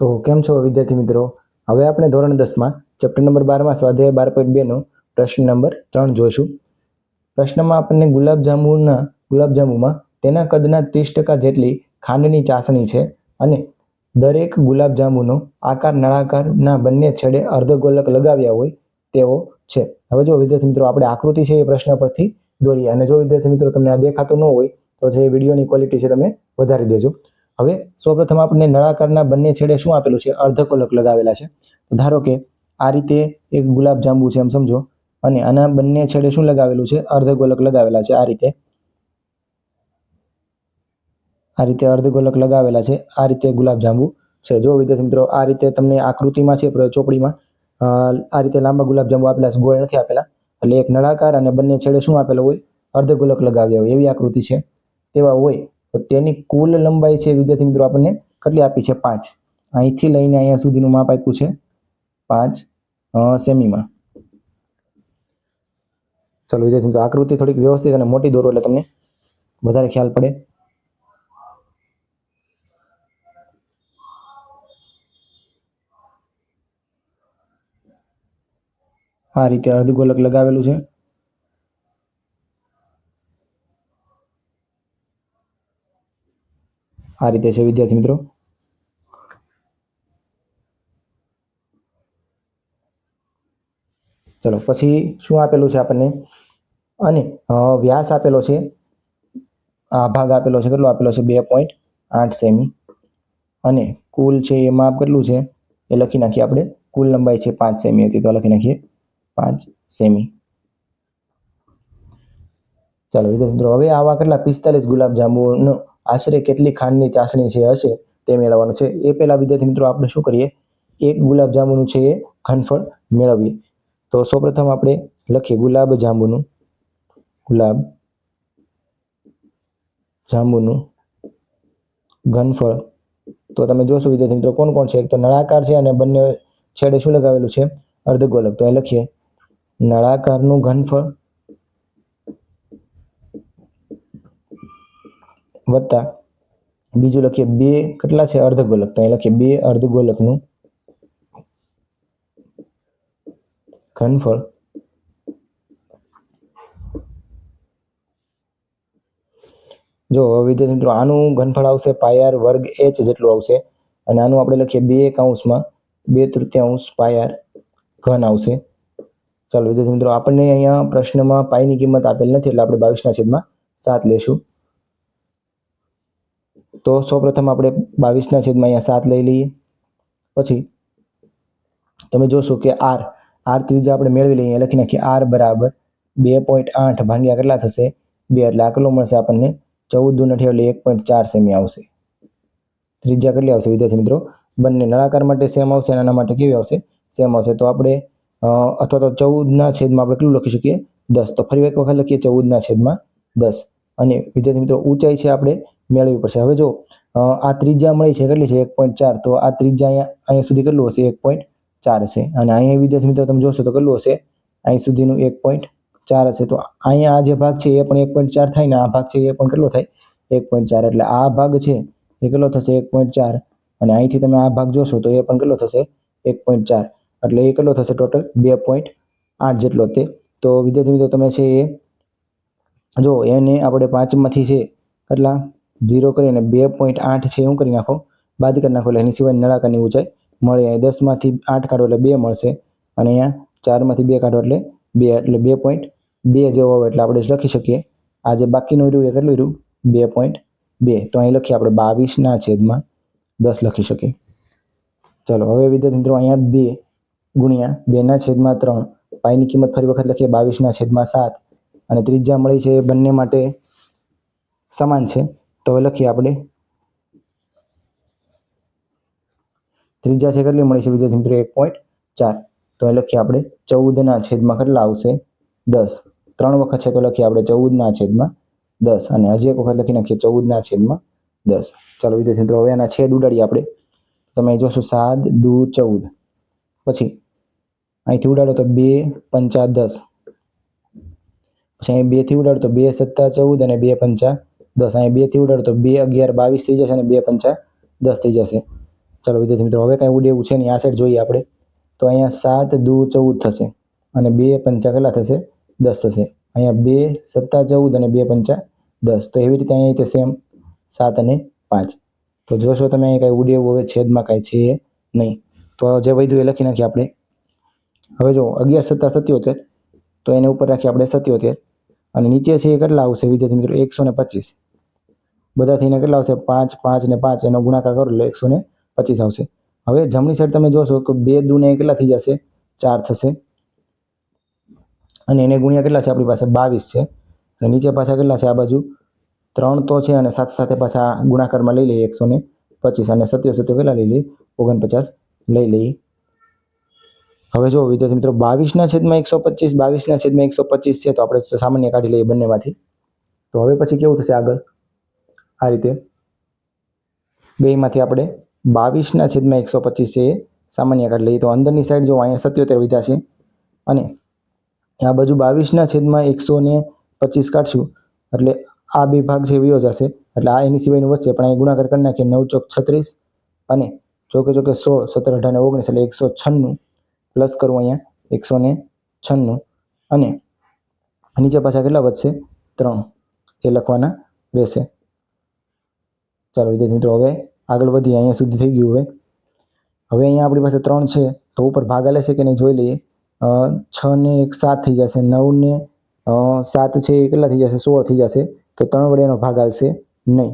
તો કેમ છો વિદ્યાર્થી મિત્રો? હવે આપણે ધોરણ દસમાં ચેપ્ટર નંબર બારમાં સ્વાધ્યાય બાર પોઈન્ટ બેનો પ્રશ્ન નંબર ત્રણ જોઈશું. પ્રશ્નમાં આપણને ગુલાબજાંબુના, ગુલાબજાંબુમાં તેના કદના ત્રીસ ટકા જેટલી ખાંડની ચાસણી છે અને દરેક ગુલાબજાંબુનો આકાર, નળાકારના બંને છેડે અર્ધગોલક લગાવ્યા હોય તેવો છે. હવે જો વિદ્યાર્થી મિત્રો આપણે આકૃતિ છે એ પ્રશ્ન પરથી દોરીએ અને જો વિદ્યાર્થી મિત્રો તમને આ દેખાતું ન હોય તો જે વિડીયોની ક્વોલિટી છે તમે વધારી દેજો. હવે સૌપ્રથમ આપણને નળાકારના બંને છેડે શું આપેલું છે? અર્ધકોલક લગાવેલા છે. ધારો કે આ રીતે એક ગુલાબ જાંબુ છે એમ સમજો. અને આના બંને છેડે શું લગાવેલું છે? અર્ધગોલક લગાવેલા છે આ રીતે. આ રીતે અર્ધગોલક લગાવેલા છે. આ રીતે ગુલાબ જાંબુ છે. જો વિદ્યાર્થી મિત્રો, આ રીતે તમને આકૃતિમાં છે ચોપડીમાં આ રીતે લાંબા ગુલાબ જાંબુ આપેલા છે. ગોળ નથી આપેલા. એટલે એક નળાકાર અને બંને છેડે શું આપેલો હોય? અર્ધગોલક લગાવ્યા હોય. એવી આકૃતિ છે. તેવા હોય તો તેની કુલ લંબાઈ છે, વિદ્યાર્થી મિત્રો, આપણને કેટલી આપી છે? પાંચ. અહીંથી લઈને અહીંયા સુધીનું માપ આપ્યું છે પાંચ સેમીમાં. ચલો, વિદ્યાર્થી મિત્રો, આકૃતિ થોડીક વ્યવસ્થિત અને મોટી દોરો એટલે તમને વધારે ખ્યાલ પડે. આ રીતે અર્ધગોલક લગાવેલું છે. આ રીતે છે, વિદ્યાર્થી મિત્રો. ચલો, પછી શું આપેલું છે આપણને? અને વ્યાસ આપેલો છે. આ ભાગ આપેલો છે, કેટલો આપેલો છે? બે પોઈન્ટ આઠ સેમી. અને કુલ છે એ માપ કેટલું છે? એ લખી નાખીએ આપણે. કુલ લંબાઈ છે પાંચ સેમી હતી, તો લખી નાખીએ. પાંચ સેમી. ચાલો મિત્રો, હવે આવા કેટલા પિસ્તાલીસ ગુલાબ જાંબુનો આશરે કેટલી ખાંડની ચાસણી છે હશે તે મેળવવાનું છે. એ પહેલાં વિદ્યાર્થી મિત્રો આપણે શું કરીએ? એક ગુલાબ જાંબુનું છે એ ઘનફળ મેળવીએ. તો સૌપ્રથમ આપણે લખીએ ગુલાબ જાંબુનું ગુલાબ જાંબુનું ઘનફળ. તો તમે જોશો વિદ્યાર્થી મિત્રો કોણ કોણ છે? એક તો નળાકાર છે અને બંને છેડે શું લગાવેલું છે? અર્ધગોલક. તો અહીં લખીએ, નળાકારનું ઘનફળ વત્તા બીજું લખીએ બે કેટલા છે? અર્ધગોલક. તો અહીં લખીએ બે અર્ધગોલકનું ઘનફળ. જો વિદ્યાર્થી મિત્રો, આનું ઘનફળ આવશે પાયાર વર્ગ એચ જેટલું આવશે. અને આનું આપણે લખીએ બે કૌંસમાં બે તૃતીયાંશ પાયાર ઘન આવશે. ચાલો વિદ્યાર્થી મિત્રો, આપણને અહીંયા પ્રશ્નમાં પાઈની કિંમત આપેલ નથી, એટલે આપણે બાવીસના છેદમાં સાત લેશું. તો સૌપ્રથમ આપણે બાવીસના છેદમાં અહીંયા સાત લઈ લઈએ. પછી તમે જોશો કે આર આર ત્રીજા આપણે મેળવી લઈએ લખી નાખીએ આર બરાબર બે પોઈન્ટ આઠ ભાગ્યા કેટલા થશે? બે, એટલે આકલો મળશે આપણને ચૌદ દૂન અઠ્યાવીસ એક પોઈન્ટ ચાર સેમી આવશે. ત્રીજા કેટલી આવશે વિદ્યાર્થી મિત્રો? બંને નળાકાર માટે સેમ આવશે, અને આના માટે કેવી આવશે? સેમ આવશે. તો આપણે અથવા તો ચૌદના છેદમાં આપણે કેટલું લખી શકીએ? દસ. તો ફરી એક વખત લખીએ ચૌદના છેદમાં દસ. અને વિદ્યાર્થી મિત્રો, ઊંચાઈ છે આપણે મેળવવી પડશે. હવે જો આ ત્રિજ્યા મળી છે કેટલી છે? એક પોઈન્ટ ચાર. તો આ ત્રિજ્યા અહીંયા અહીંયા સુધી કેટલું હશે? એક પોઈન્ટ ચાર હશે. અને અહીંયા વિદ્યાર્થી મિત્રો, તમે જોશો તો કેટલું હશે? અહીં સુધીનું એક પોઈન્ટ ચાર હશે. તો અહીંયા આ જે ભાગ છે, એ પણ એક પોઈન્ટ ચાર થાય ને આ ભાગ છે, એ પણ કેટલો થાય? એક પોઈન્ટ ચાર. એટલે આ ભાગ છે, એ કેટલો થશે? એક પોઈન્ટ ચાર. અને અહીંથી તમે આ ભાગ જોશો તો એ પણ કેટલો થશે? એક પોઈન્ટ ચાર. એટલે એ કેટલો થશે ટોટલ? બે પોઈન્ટ આઠ જેટલો તે તો વિદ્યાર્થી મિત્રો, તમે છે એ, જો એને આપણે પાંચમાંથી છે, કેટલા? ઝીરો કરીને બે પોઈન્ટ આઠ છે શું કરી નાખો. બાદ કરી નાખો એટલે એની સિવાય નળાકારની ઊંચાઈ મળે. અહીં દસમાંથી આઠ કાઢો એટલે બે મળશે. અને અહીંયા ચારમાંથી બે કાઢો એટલે બે એટલે બે પોઈન્ટ બે જેવો આવે એટલે આપણે લખી શકીએ. આ જે બાકીનું રહ્યું એ કેટલું રહ્યું? બે પોઈન્ટ બે. તો અહીં લખીએ આપણે બાવીસના છેદમાં દસ લખી શકીએ. ચલો, હવે વિદ્યાર્થી મિત્રો અહીંયા બે ગુણ્યા બેના છેદમાં ત્રણ. પાઈની કિંમત ફરી વખત લખીએ. બાવીસના છેદમાં સાત. અને ત્રીજા મળી છે એ બંને માટે સમાન છે. તો હવે લખીએ આપણે. ત્રીજા છે કેટલી મળી છે વિદ્યાર્થી મિત્રો એક પોઈન્ટ ચાર. તો અહીં લખીએ આપણે ચૌદના છેદમાં કેટલા આવશે? દસ. ત્રણ વખત છે તો લખીએ આપણે ચૌદના છેદમાં દસ. અને હજી એક વખત લખી નાખીએ ચૌદના છેદમાં દસ. ચાલો વિદ્યાર્થી મિત્રો, હવે આના છેદ ઉડાડીએ આપણે. તમે જોશો સાત, દુ, ચૌદ. પછી અહીંથી ઉડાડો તો બે, પંચા દસ. પછી અહીં બેથી ઉડાડો તો બે સત્તા ચૌદ અને બે પંચા દસ, અહીંયા બેથી ઉડાડો તો બે અગિયાર, બાવીસ થઈ જશે અને બે પંચા દસ થઈ જશે. ચાલો વિદ્યાર્થી મિત્રો, હવે કાંઈ ઉડે એવું છે નહીં, આ સાઈડ જોઈએ આપણે. તો અહીંયા સાત, દુ, ચૌદ થશે અને બે પંચા કેટલા થશે? દસ થશે. અહીંયા બે, સત્તા, ચૌદ અને બે પંચા દસ. તો એવી રીતે અહીંયા તે સેમ સાત અને પાંચ. તો જોશો તમે અહીં કાંઈ ઉડે એવું હવે છેદમાં કાંઈ છે નહીં. તો જે વધ્યું એ લખી નાખીએ આપણે. હવે જો અગિયાર, સત્તા, સત્યોતેર. તો એને ઉપર રાખીએ આપણે સત્યોતેર. અને નીચે છે એ કેટલા આવશે વિદ્યાર્થી મિત્રો? એકસો ને પચીસ. બધા થઈને કેટલા આવશે? પાંચ પાંચ ને પાંચ, એનો ગુણાકાર કરો એટલે એકસો ને પચીસ આવશે. હવે જમણી સાઈડ તમે જોશો તો બે દૂને કેટલા થઈ જશે? ચાર થશે. અને એને ગુણ્યા કેટલા છે? આપણી પાસે બાવીસ છે. નીચે પાછા કેટલા છે? આ બાજુ ત્રણ તો છે અને સાથે સાથે પાછા ગુણાકારમાં લઈ લઈએ એકસો ને પચીસ. અને સત્યો સત્યો કેટલા લઈ લઈએ? ઓગણપચાસ લઈ લઈએ. હવે જો વિદ્યાર્થી મિત્રો, બાવીસના છેદમાં એકસો પચીસ, બાવીસના છેદમાં એકસો પચીસ છે, તો આપણે સામાન્ય કાઢી લઈએ બંનેમાંથી. તો હવે પછી કેવું થશે આગળ? આ રીતે. બેમાંથી આપણે બાવીસના છેદમાં એકસો પચીસ છે. એ સામાન્ય કાઢ લઈએ તો અંદરની સાઈડ જો અહીંયા સત્યોતેર વિધા છે. અને આ બાજુ બાવીસના છેદમાં એકસો ને પચીસ કાઢશું. એટલે આ બે ભાગ છે વિયો જશે. એટલે આ એની સિવાયનું વચ્ચે પણ અહીં ગુણાકાર કરી નાખીએ નવ ચોક છત્રીસ. અને ચોકે ચોકે સોળ સત્તર, અઢાર ઓગણીસ એટલે એકસો છન્નું. પ્લસ કરવું અહીંયા એકસો ને છન્નું. અને નીચે પાછા કેટલા વધશે? ત્રણ. એ લખવાના રહેશે. ચાલો વિદ્યાર્થી મિત્રો, હવે આગળ વધીએ અહીંયા સુધી થઈ ગયું હવે. હવે અહીંયા આપણી પાસે ત્રણ છે, તો ઉપર ભાગાલે છે કે નહીં જોઈ લઈએ. છ ને એક સાત થઈ જશે, નવ ને સાત છે એ કેટલા થઈ જશે? સોળ થઈ જશે. તો ત્રણ વડે એનો ભાગ આવશે નહીં.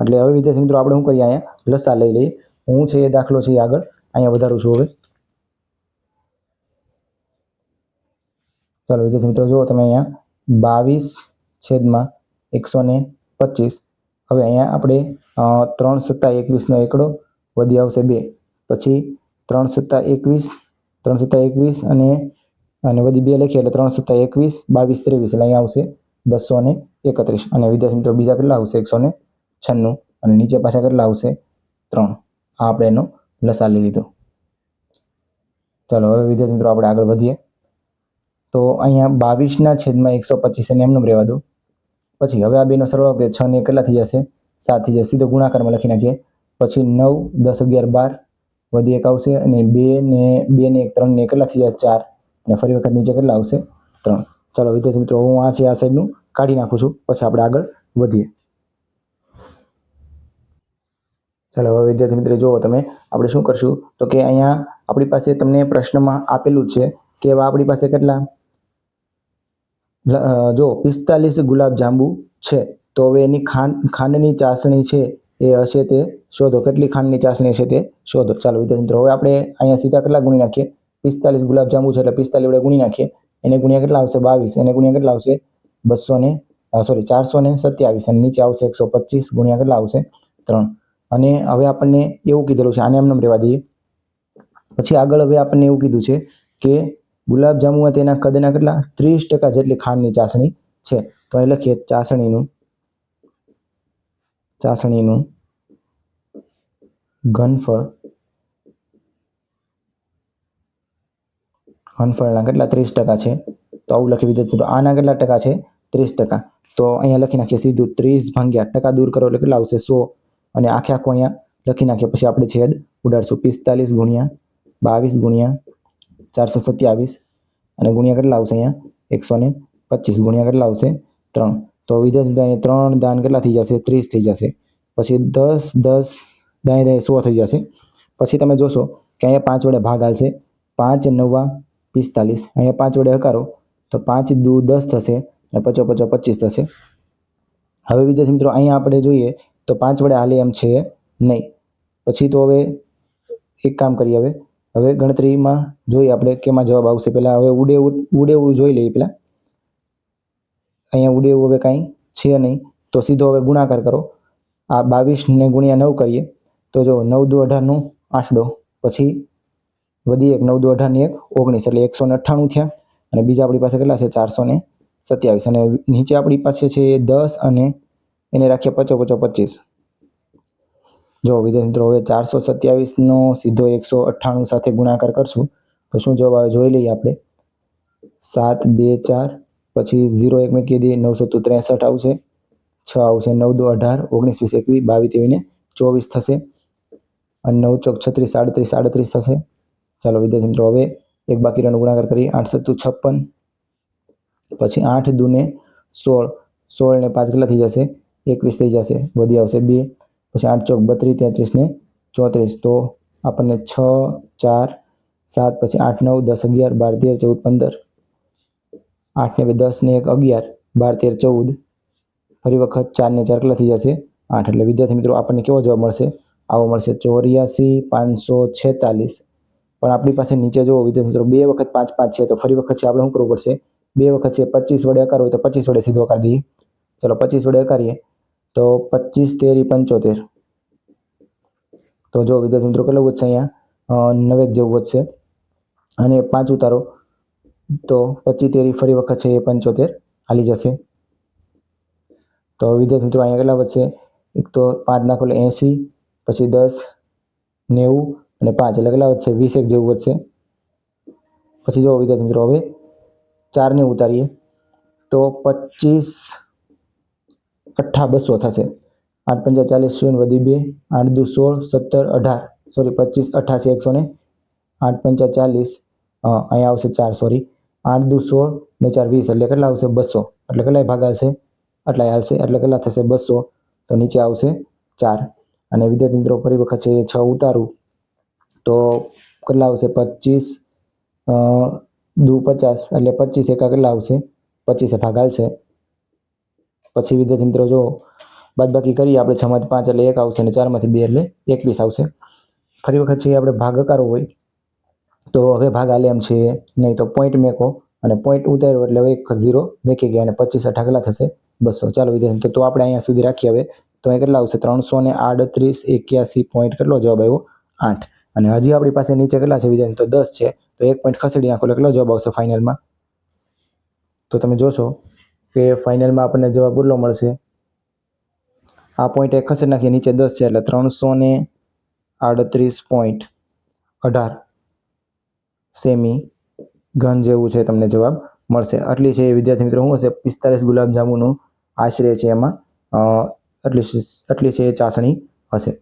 એટલે હવે વિદ્યાર્થી મિત્રો, આપણે શું કરીએ અહીંયા? લસા લઈ લઈએ. હું છે એ દાખલો છે એ આગળ. અહીંયા વધારું છું હવે. ચાલો વિદ્યાર્થી મિત્રો, જુઓ તમે અહીંયા બાવીસ છેદમાં એકસો ને પચીસ. હવે અહીંયા આપણે ત્રણ સત્તા એકવીસનો એકડો, વધી આવશે બે. પછી ત્રણ સત્તા એકવીસ, ત્રણ સત્તા એકવીસ અને અને વધી બે લખીએ એટલે ત્રણ સત્તા એકવીસ, બાવીસ ત્રેવીસ એટલે અહીંયા આવશે બસો ને એકત્રીસ. અને વિદ્યાર્થી મિત્રો બીજા કેટલા આવશે? એકસો ને છન્નું. અને નીચે પાછા કેટલા આવશે? ત્રણ. આ આપણે એનો લસા લઈ લીધો. ચાલો, હવે વિદ્યાર્થી મિત્રો આપણે આગળ વધીએ. તો અહીંયા બાવીસના છેદમાં એકસો પચીસ એને એમનું રહેવા દો. પછી હવે આ બેનો સરવાળો કે છ ને કેટલા થઈ જશે? સાત થઈ જશે. સીધો ગુણાકારમાં લખી નાખીએ. પછી નવ, દસ, અગિયાર, બાર, વધી એક આવશે અને બે ને બે ને એક, ત્રણ ને કેટલા થઈ જશે? ચાર. અને ફરી વખત નીચે કેટલા આવશે? ત્રણ. ચાલો, વિદ્યાર્થી મિત્રો, હું આ છે, આ સાઈડનું કાઢી નાખું છું. પછી આપણે આગળ વધીએ. ચાલો, હવે વિદ્યાર્થી મિત્રો, જુઓ તમે, આપણે શું કરશું? તો કે અહીંયા આપણી પાસે તમને પ્રશ્નમાં આપેલું છે કે આપણી પાસે કેટલા? જો પિસ્તાલીસ ગુલાબ જાંબુ છે, તો હવે એની ખાંડ ખાંડની ચાસણી છે એ હશે તે શોધો. કેટલી ખાંડની ચાસણી હશે તે શોધો. ચાલો વિદ્યાર્થી મિત્રો, હવે આપણે અહીંયા સીધા કેટલા ગુણી નાખીએ? પિસ્તાલીસ ગુલાબ જાંબુ છે એટલે પિસ્તાલીસ વડે ગુણી નાખીએ. એને ગુણ્યા કેટલા આવશે? બાવીસ. એને ગુણ્યા કેટલા આવશે? બસો ને સોરી ચારસો ને સત્યાવીસ. અને નીચે આવશે એકસો પચીસ. ગુણ્યા કેટલા આવશે? ત્રણ. અને હવે આપણને એવું કીધેલું છે, આને એમને રહેવા દઈએ. પછી આગળ હવે આપણને એવું કીધું છે કે ગુલાબ જાંબુમાં તેના કદના કેટલા? ત્રીસ ટકા જેટલી ખાંડની ચાસણી છે. તો અહીં લખીએ ચાસણીનું ચાસણીનું ઘનફળ, ઘનફળના કેટલા? ત્રીસ ટકા છે. તો આવું લખી દીધું આના કેટલા ટકા છે? ત્રીસ ટકા. તો અહીંયા લખી નાખીએ સીધું ત્રીસ ભાંગ્યા ટકા દૂર કરો એટલે કેટલા આવશે? સો. અને આખે આખું અહીંયા લખી નાખીએ. પછી આપણે છેદ ઉડાડશું. પિસ્તાલીસ ગુણ્યા બાવીસ ગુણ્યા ચારસો સત્યાવીસ અને ગુણ્યા કેટલા આવશે અહીંયા? એકસો ને પચીસ. ગુણ્યા કેટલા આવશે? ત્રણ. તો મિત્રો અહીંયા ત્રણ દાન કેટલા થઈ જશે? ત્રીસ થઈ જશે. પછી દસ દસ દાય દાય સો થઈ જશે. પછી તમે જોશો કે અહીંયા પાંચ વડે ભાગ હાલશે પાંચ નવા પિસ્તાલીસ. અહીંયા પાંચ વડે હકારો. તો પાંચ, દુ, દસ થશે અને પચો પચો, પચીસ થશે. હવે વિદ્યાર્થી મિત્રો અહીંયા આપણે જોઈએ તો પાંચ વડે હાલે એમ છે નહીં. પછી તો હવે એક કામ કરીએ હવે. હવે ગણતરીમાં જોઈએ આપણે કેમાં જવાબ આવશે. પહેલાં હવે ઉડે ઉડેવું જોઈ લઈએ પહેલાં. અહીંયા ઉડેવું હવે કાંઈ છે નહીં. તો સીધો હવે ગુણાકાર કરો. આ બાવીસને ગુણ્યા નવ કરીએ. તો જો નવ દો અઢારનું આઠડો પછી વધી એક, નવ દો અઢારની એક, ઓગણીસ. એટલે એકસો ને અઠ્ઠાણું થયા. અને બીજા આપણી પાસે કેટલા છે? ચારસો ને સત્યાવીસ. અને નીચે આપણી પાસે છે દસ અને એને રાખીએ પચો પચો, પચીસ. જો વિદ્યાર્થી મિત્રો, હવે ચારસો સત્યાવીસનો સીધો એકસો અઠ્ઠાણું સાથે ગુણાકાર કરશું. તો શું જવાબ આવે? જોઈ લઈએ આપણે. સાત, બે, ચાર, પછી ઝીરો એક મૂકી દઈએ, નવસો તો ત્રેસઠ આવશે. છ આવશે નવ દો અઢાર, ઓગણીસ, વીસ, એકવીસ, બાવીસ તેવીને ચોવીસ થશે. અને નવ ચોક છત્રીસ, સાડત્રીસ સાડત્રીસ થશે. ચાલો વિદ્યાર્થી મિત્રો, હવે એક બાકી રનો ગુણાકાર કરીએ. આઠ સત્તુ છપ્પન, પછી આઠ દૂને સોળ. સોળ ને પાંચ કેટલા થઈ જશે? એકવીસ થઈ જશે. વધી આવશે બે. પછી આઠ ચોક બત્રીસ તેત્રીસ ને ચોત્રીસ. તો આપણને છ, ચાર, સાત, પછી આઠ, નવ, દસ, અગિયાર, બાર, તેર, ચૌદ, પંદર. આઠ ને બે, દસ ને એક, અગિયાર. બાર, તેર, ચૌદ. ફરી વખત ચાર ને ચાર કેટલા થઈ જશે? આઠ. એટલે વિદ્યાર્થી મિત્રો, આપણને કેવો જવાબ મળશે? આવો મળશે ચોર્યાસી પાંચસો છેતાલીસ. પણ આપણી પાસે નીચે જુઓ વિદ્યાર્થી મિત્રો, બે વખત પાંચ પાંચ છે, તો ફરી વખત છે, આપણે શું કરવું પડશે? બે વખત છે, પચીસ વડે અકાર હોય તો પચીસ વડે સીધો અકાર દઈએ. ચલો પચીસ વડે અકારીએ. તો પચીસ, તેરી પંચોતેર. તો જો વિદ્યાર્થી મિત્રો કેટલું વધશે અહીંયા? નવેક જેવું વધશે. અને પાંચ ઉતારો. તો પચીસ, તેરી ફરી વખત છે એ પંચોતેર. હાલી જશે. તો વિદ્યાર્થી મિત્રો અહીંયા કેટલા વધશે? એક તો પાંચ નાખો એટલે એંસી, પછી દસ, નેવું અને પાંચ. એટલે કેટલા વધશે? વીસ એક જેવું વધશે. પછી જો વિદ્યાર્થી મિત્રો હવે ચારને ઉતારીએ. તો પચીસ અઠ્ઠા બસો થશે. આઠ પંચા ચાલીસ, શૂન્ય વધી બે, આઠ દુ સોળ, સત્તર, અઢાર, સોરી, પચીસ, અઠાસી, એકસો ને આઠ પંચા ચાલીસ અહીંયા આવશે ચાર, સોરી. આઠ દુ સોળ ને ચાર વીસ, એટલે કેટલા આવશે? બસો. એટલે કેટલાય ભાગ આવશે આટલાય આવશે એટલે કેટલા થશે? બસો. તો નીચે આવશે ચાર. અને વિદ્યાર્થી મિત્રો, ફરી વખત છે છ ઉતારું. તો કેટલા આવશે? પચીસ દુ પચાસ, એટલે પચીસ એકા કેટલા આવશે? પચીસે ભાગ આવશે પછી વિદ્યાર્થી મિત્રો, જો બાદબાકી કરીએ, આપણે છમાંથી પાંચ એટલે એક આવશે અને ચારમાંથી બે એટલે એકવીસ આવશે. ફરી વખત છે આપણે ભાગાકારો હોય, તો હવે ભાગ આલે એમ છે, નહીં તો પોઈન્ટ મેકો અને પોઈન્ટ ઉતાર્યો એટલે હવે એક ઝીરો મેકી ગયા અને પચીસ અઠાકલા થશે. બસો. ચાલો વિદ્યાર્થી તો આપણે અહીંયા સુધી રાખીએ હવે. તો અહીં કેટલા આવશે? ત્રણસો ને આડત્રીસ એક્યાસી પોઈન્ટ કેટલો જવાબ આવ્યો? આઠ. અને હજી આપણી પાસે નીચે કેટલા છે વિદ્યાર્થી તો દસ છે. તો એક પોઈન્ટ ખસેડી નાખો એટલે કેટલો જવાબ આવશે ફાઇનલમાં તો તમે જોશો. કે ફાઇનલમાં આપણને જવાબ કેટલો મળશે. આ પોઈન્ટ એક ખસેડી નાખીએ, નીચે દસ છે, એટલે ત્રણસો ને આડત્રીસ પોઈન્ટ અઢાર. સેમી ઘન જેવું છે, તમને જવાબ મળશે. આટલી છે વિદ્યાર્થી મિત્રો, શું હશે? પિસ્તાલીસ ગુલાબજાંબુનું આશ્રય આશરે છે એમાં આટલી આટલી છે ચાસણી હશે.